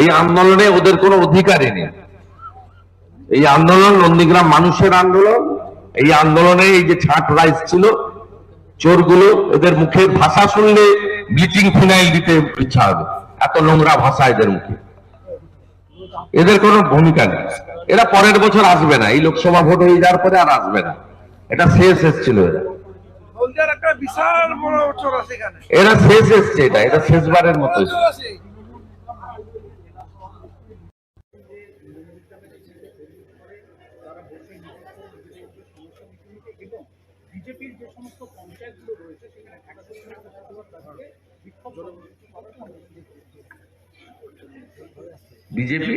এই আন্দোলনে ওদের কোনো অধিকারই নেই। এই আন্দোলন নন্দীগ্রাম মানুষের আন্দোলন এই আন্দোলনে এই যে ছাট রাইস ছিল চোরগুলো এদের মুখের ভাষা শুনলে ব্লিচিং ফিনাইল দিতে ইচ্ছা হবে। এত নোংরা ভাষা এদের মুখে। এদের কোনো ভূমিকা নেই। এরা পরের বছর আসবে না। এই লোকসভা ভোট হয়ে যাওয়ার পরে আর আসবে না। এটা শেষ এসেছিল এরা। এরা শেষ এসছে এটা। এটা শেষবারের মতো এসেছে। চোর আছে বিজেপির যে সমস্ত পঞ্চায়েতগুলো রয়েছে সেখানে একশো বিজেপি?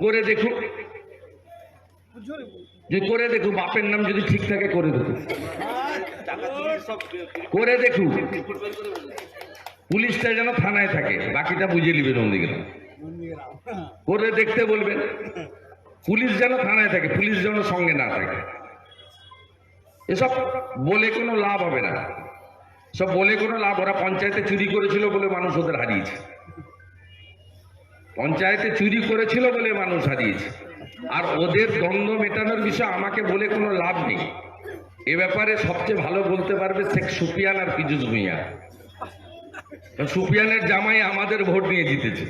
করে দেখুক যে করে দেখুক বাপের নাম যদি ঠিক থাকে করে দেখুক করে দেখুক পুলিশটা যেন থানায় থাকে বাকিটা বুঝে নিবে নন্দীগ্রাম করে দেখতে বলবেন। পুলিশ যেন থানায় থাকে, পুলিশ যেন সঙ্গে না থাকে। এসব বলে কোনো লাভ হবে না। সব বলে কোনো লাভ, ওরা পঞ্চায়েতে চুরি করেছিল বলে মানুষ ওদের হারিয়েছে। পঞ্চায়েতে চুরি করেছিল বলে মানুষ হারিয়েছে। আর ওদের দ্বন্দ্ব মেটানোর বিষয়ে আমাকে বলে কোনো লাভ নেই। এ ব্যাপারে সবচেয়ে ভালো বলতে পারবে শেখ সুপিয়ান আর পীযুষ ভুঁইয়া। কারণ সুফিয়ানের জামাই আমাদের ভোট নিয়ে জিতেছে।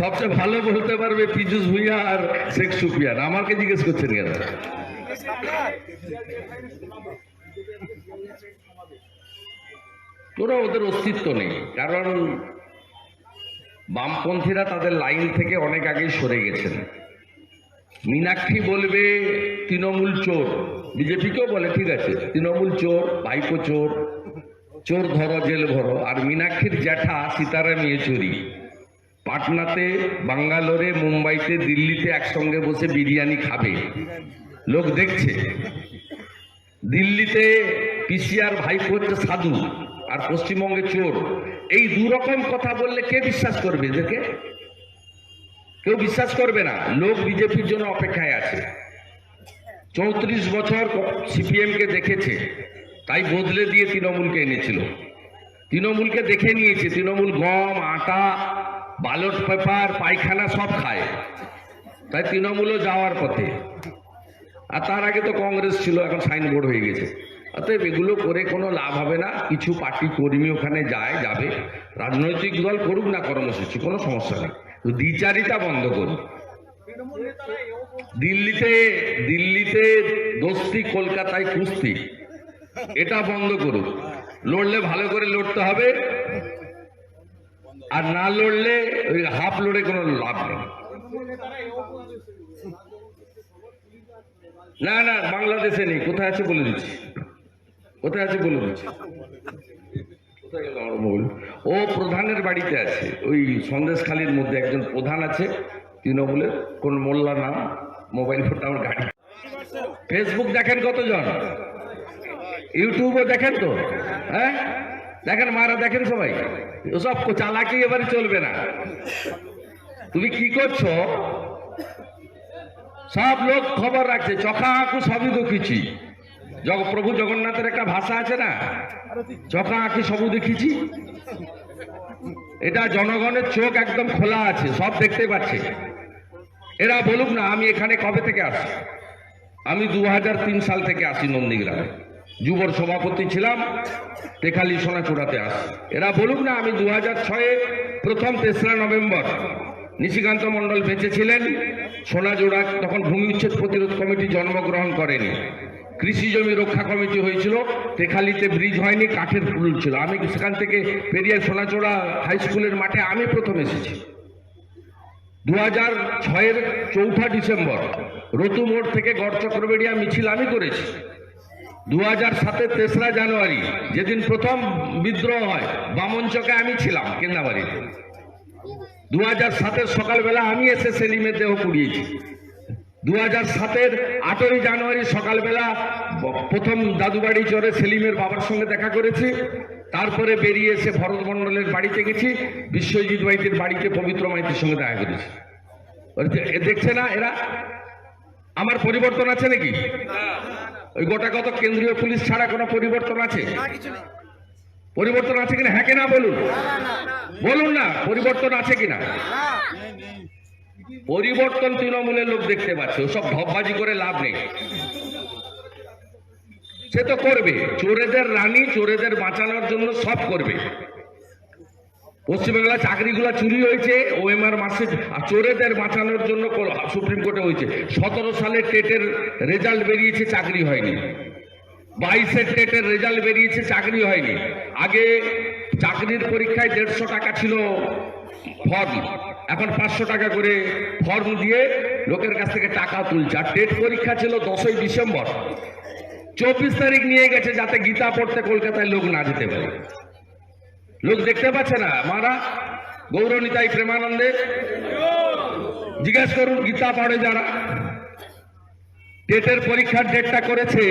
সবচেয়ে ভালো বলতে পারবে পীযুষ ভুঁইয়া আর শেখ সুফিয়ান আমাকে জিজ্ঞেস করছেন কেন? তোরা ওদের অস্তিত্ব নেই কারণ বামপন্থীরা তাদের লাইন থেকে অনেক আগেই সরে গেছেন। মীনাক্ষী বলবে তৃণমূল চোর। বিজেপিকেও বলে ঠিক আছে তৃণমূল চোর ভাইপো চোর চোর ধরো, জেল ভরো। আর মীনাক্ষীর জ্যাঠা সীতারাম ইয়েচুরি পাটনাতে, বাঙ্গালোরে, মুম্বাইতে, দিল্লিতে একসঙ্গে বসে বিরিয়ানি খাবে। লোক দেখছে। দিল্লিতে পিসিআর ভাইপো হচ্ছে সাধু আর পশ্চিমবঙ্গে চোর। এই দু রকম কথা বললে কে বিশ্বাস করবে এদেরকে? কেউ বিশ্বাস করবে না। লোক বিজেপির জন্য অপেক্ষায় আছে। চৌত্রিশ বছর সিপিএম কে দেখেছে। তাই বদলে দিয়ে তৃণমূলকে এনেছিল। তৃণমূলকে দেখে নিয়েছে, তৃণমূল গম, আটা, বালট পেপার, পায়খানা সব খায়। তাই তৃণমূলও যাওয়ার পথে। আর তার আগে তো কংগ্রেস ছিল, এখন সাইনবোর্ড হয়ে গেছে। অতএব এগুলো করে কোনো লাভ হবে না। কিছু পার্টি কর্মী ওখানে যায়, যাবে। রাজনৈতিক দল করুক না কর্মসূচি, কোনো সমস্যা নেই। দ্বিচারিতা বন্ধ করুন। দিল্লিতে দিল্লিতে দোস্তি, কলকাতায় কুস্তি। এটা বন্ধ করুন। লড়লে ভালো করে লড়তে হবে। আর না লড়লে ওই হাফ লড়ে কোনো লাভ নেই। না না বাংলাদেশে নেই। কোথায় আছে বলে দিচ্ছি। কোথায় আছে বলে দিচ্ছি। ও প্রধানের বাড়িতে আছে। ওই সন্দেশখালীর মধ্যে একজন প্রধান আছে তৃণমূলের। কোন মোল্লা নাম? মোবাইল ফোনটা আমার গাড়ি। ফেসবুক দেখেন কতজন? ইউটিউবও দেখেন তো হ্যাঁ? দেখেন মারা দেখেন সবাই। ওসব চালাকি এবারে চলবে না। তুমি কি করছ? সব লোক খবর রাখছে চখা আঁকু সবই দেখিছি প্রভু জগন্নাথের একটা ভাষা আছে না? চখা আঁকি সবই দেখিছি? এটা জনগণের চোখ একদম খোলা আছে, সব দেখতে পাচ্ছে। এরা বলুক না, আমি এখানে কবে থেকে আসি আমি দু হাজার তিন সাল থেকে আসি নন্দীগ্রামে। যুবর সভাপতি ছিলাম, তেখালি সোনাচূড়াতে আস। এরা বলুক না, আমি দু হাজার ছয়ে প্রথম তেসরা নভেম্বর নিশিকান্ত মণ্ডল বেঁচে ছিলেন সোনাজোড়া তখন ভূমি উচ্ছেদ প্রতিরোধ কমিটি জন্মগ্রহণ করেনি। কৃষি জমি রক্ষা কমিটি হয়েছিল, তেখালিতে ব্রিজ হয়নি, কাঠের ফুল ছিল। আমি সেখান থেকে পেরিয়ে সোনাচোড়া হাই স্কুলের মাঠে আমি প্রথম এসেছি। দু হাজার ছয়ের চৌঠা ডিসেম্বর, রতু মোড় থেকে গড় চক্রবেড়িয়া মিছিল আমি করেছি। দু হাজার সাতের তেসরা জানুয়ারি, যেদিন প্রথম বিদ্রোহ হয়, বামন চকে আমি ছিলাম, কেন্দাবাড়িতে। দু হাজার সাতের সকালবেলা আমি এসে সেলিমের দেহ পুড়িয়েছি দু হাজার সাতের আটই জানুয়ারি সকালবেলা প্রথম দাদুবাড়ি চড়ে সেলিমের বাবার সঙ্গে দেখা করেছি। তারপরে বেরিয়ে এসে ভরত মণ্ডলের বাড়িতে গেছি, বিশ্বজিৎ মাইতির বাড়িতে পবিত্র মাইতির সঙ্গে দেখা করেছি। দেখছে না এরা? আমার পরিবর্তন আছে নাকি? ওই গোটা কত কেন্দ্রীয় পুলিশ ছাড়া কোনো পরিবর্তন আছে? পরিবর্তন আছে কিনা? হ্যাঁ কিনা বলুন। বলুন না পরিবর্তন আছে কিনা? পরিবর্তন তৃণমূলের লোক দেখতে পাচ্ছে ওসব ঢপবাজি করে লাভ নেই। সে তো করবে চোরেদের রানী চোরেদের বাঁচানোর জন্য সব করবে। পশ্চিমবাংলা চাকরিগুলো চুরি হয়েছে ওএমআর মাসে চোরেদের বাঁচানোর জন্য সুপ্রিম কোর্টে হয়েছে। সতেরো সালে টেটের রেজাল্ট বেরিয়েছে, চাকরি হয়নি। বাইশের টেটের রেজাল্ট বেরিয়েছে, চাকরি হয়নি। আগে চাকরির পরীক্ষায় দেড়শো টাকা ছিল ফর্ম। এখন পাঁচশো টাকা করে ফর্ম দিয়ে লোকের কাছ থেকে টাকা তুলছে। আর টেট পরীক্ষা ছিল দশই ডিসেম্বর। চব্বিশ তারিখ নিয়ে গেছে যাতে গীতা পড়তে কলকাতায় লোক না যেতে পারে। লোক দেখতে পাচ্ছে না। মারা, গৌরনীতাই প্রেমানন্দে। জিজ্ঞেস করুন, গীতা পড়ে যারা। টেটের পরীক্ষার ডেটটা করেছে,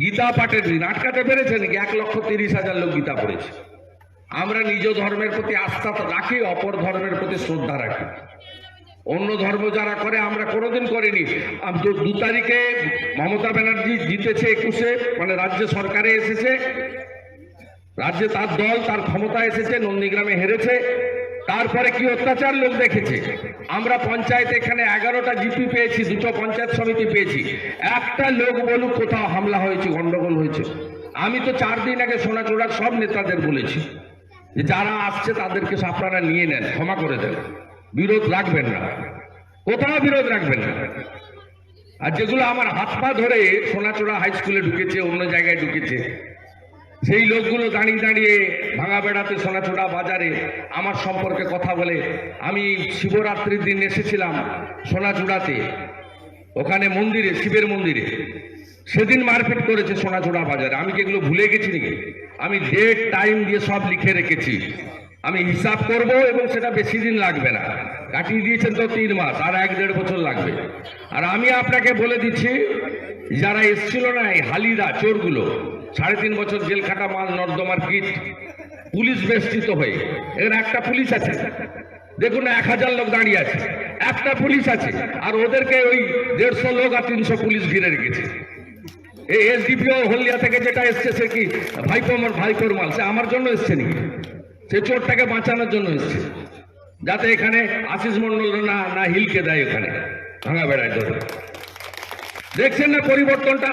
গীতা পাঠের দিন আটকাতে পেরেছে নাকি? এক লক্ষ তিরিশ হাজার লোক গীতা পড়েছে। আমরা নিজ ধর্মের প্রতি আস্থা রাখি, অপর ধর্মের প্রতি শ্রদ্ধা রাখি। অন্য ধর্ম যারা করে, আমরা কোনোদিন করিনি। দু- দু তারিখে মমতা ব্যানার্জি জিতেছে একুশে মানে রাজ্য সরকারে এসেছে। রাজ্যে তার দল, তার ক্ষমতা এসেছে, নন্দীগ্রামে হেরেছে। তারপরে কি অত্যাচার লোক দেখেছে? আমরা পঞ্চায়েত এখানে এগারোটা জিপি পেয়েছি, দুটো পঞ্চায়েত সমিতি পেয়েছি। একটা লোক বলুক কোথাও হামলা হয়েছে, গন্ডগোল হয়েছে। আমি তো চার দিন আগে সোনাচূড়ার সব নেতাদের বলেছি যে যারা আসছে তাদেরকে আপনারা নিয়ে নেন, ক্ষমা করে দেন। বিরোধ রাখবেন না। কোথাও বিরোধ রাখবেন না। আর যেগুলো আমার হাত পা ধরে সোনাচোড়া হাই স্কুলে ঢুকেছে, অন্য জায়গায় ঢুকেছে সেই লোকগুলো দাঁড়িয়ে দাঁড়িয়ে ভাঙা বেড়াতে সোনাচূড়া বাজারে আমার সম্পর্কে কথা বলে। আমি শিবরাত্রির দিন এসেছিলাম সোনাচূড়াতে। ওখানে মন্দিরে, শিবের মন্দিরে। সেদিন মারপিট করেছে সোনাচূড়া বাজারে। আমি কি এগুলো ভুলে গেছি নাকি? আমি ডেট টাইম দিয়ে সব লিখে রেখেছি। আমি হিসাব করব এবং সেটা বেশি দিন লাগবে না। কাটিয়ে দিয়েছেন তো তিন মাস, আর এক দেড় বছর লাগবে। আর আমি আপনাকে বলে দিচ্ছি, যারা এসছিল না এই হালিদা চোরগুলো সাড়ে তিন বছর জেল খাটা মাল, নর্দমার কিট। পুলিশ বেষ্টিত হয়ে, এখানে একটা পুলিশ আছে। দেখুন না এক হাজার লোক দাঁড়িয়ে আছে। একটা পুলিশ আছে, আর ওদেরকে ওই দেড়শো লোক আর তিনশো পুলিশ ঘিরে রেখেছে। এই এসডিপিও হলদিয়া থেকে যেটা এসছে, সে কি ভাইপো আমার ভাইপোর মাল? সে আমার জন্য এসছে নাকি? সে চোরটাকে বাঁচানোর জন্য এসছে। যাতে এখানে আশিস মন্ডল না না হিলকে দেয় এখানে ভাঙা বেড়ায় ধরে। দেখছেন না পরিবর্তনটা?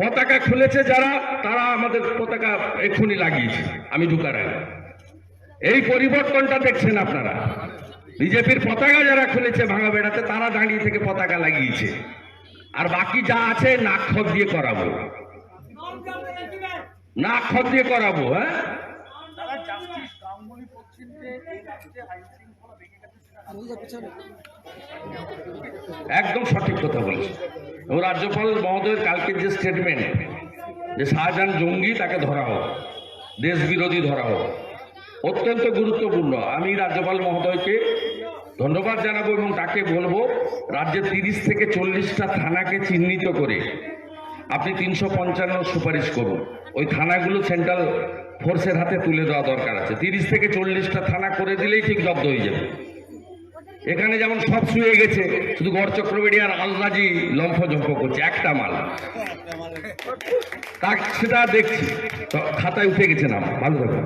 পতাকা খুলেছে যারা, তারা আমাদের পতাকা এক্ষুনি লাগিয়েছে। আমি ঢুকার এই পরিবর্তনটা দেখছেন আপনারা। বিজেপির পতাকা যারা খুলেছে ভাঙা বেড়াতে, তারা দাঁড়িয়ে থেকে পতাকা লাগিয়েছে। আর বাকি যা আছে, নাক খত দিয়ে করাবো। নাক খত দিয়ে করাবো হ্যাঁ? একদম সঠিক কথা বলেছে এবং রাজ্যপাল মহোদয়ের কালকের যে স্টেটমেন্ট যে শাহজাহান জঙ্গি তাকে ধরা হোক দেশ বিরোধী ধরা হোক, অত্যন্ত গুরুত্বপূর্ণ। আমি রাজ্যপাল মহোদয়কে ধন্যবাদ জানাব এবং তাকে বলব, রাজ্যে তিরিশ থেকে চল্লিশটা থানাকে চিহ্নিত করে আপনি তিনশো পঞ্চান্ন সুপারিশ করুন। ওই থানাগুলো সেন্ট্রাল ফোর্সের হাতে তুলে দেওয়া দরকার আছে। তিরিশ থেকে চল্লিশটা থানা করে দিলেই ঠিক জব্দ হয়ে যাবে। এখানে যেমন সব শুয়ে গেছে, শুধু গড় চক্রবেড়ি আর আলরাজি লম্ফ করছে, একটা মাল। সেটা দেখছি। খাতায় উঠে গেছে না ভালো থাকবে